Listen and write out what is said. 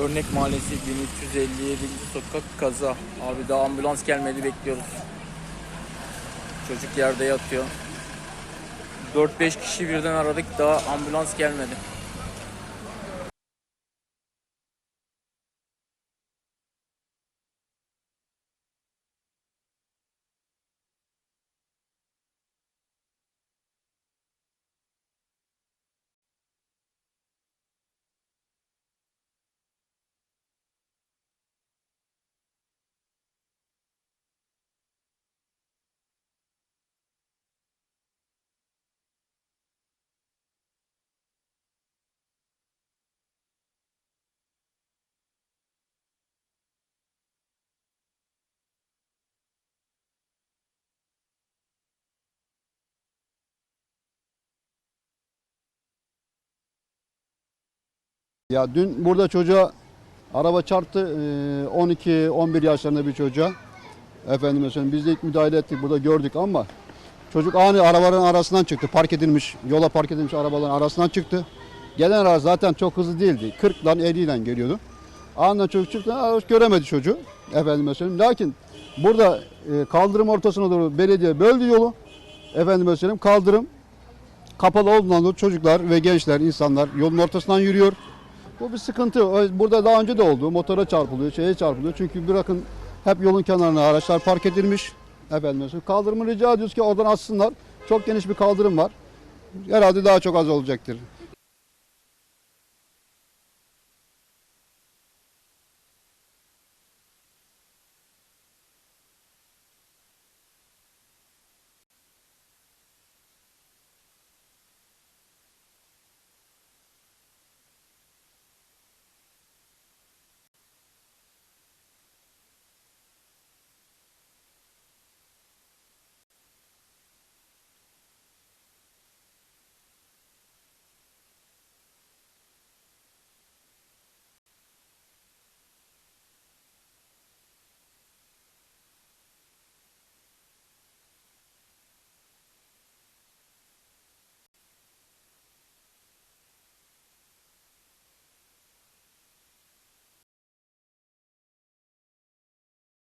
Örnek Mahallesi 1357. sokak kaza. Abi daha ambulans gelmedi bekliyoruz. Çocuk yerde yatıyor. 4-5 kişi birden aradık daha ambulans gelmedi. Ya dün burada çocuğa araba çarptı. Ee, 12-11 yaşlarında bir çocuğa. Efendim mesela biz de ilk müdahale ettik burada gördük ama çocuk ani arabaların arasından çıktı. Park edilmiş, yola park edilmiş arabaların arasından çıktı. Gelen araba zaten çok hızlı değildi. 40 ile 50 ile geliyordu. Anında çocuk çıktı, göremedi çocuğu. Efendim mesela. Lakin burada e, kaldırım ortasına doğru belediye böldü yolu. Efendim mesela kaldırım kapalı olduğundan dolayı çocuklar ve gençler, insanlar yolun ortasından yürüyor. Bu bir sıkıntı. Burada daha önce de oldu. Motora çarpılıyor, şeye çarpılıyor. Çünkü bırakın hep yolun kenarına araçlar park edilmiş. Efendim kaldırımı rica ediyoruz ki oradan açsınlar. Çok geniş bir kaldırım var. Herhalde daha çok az olacaktır.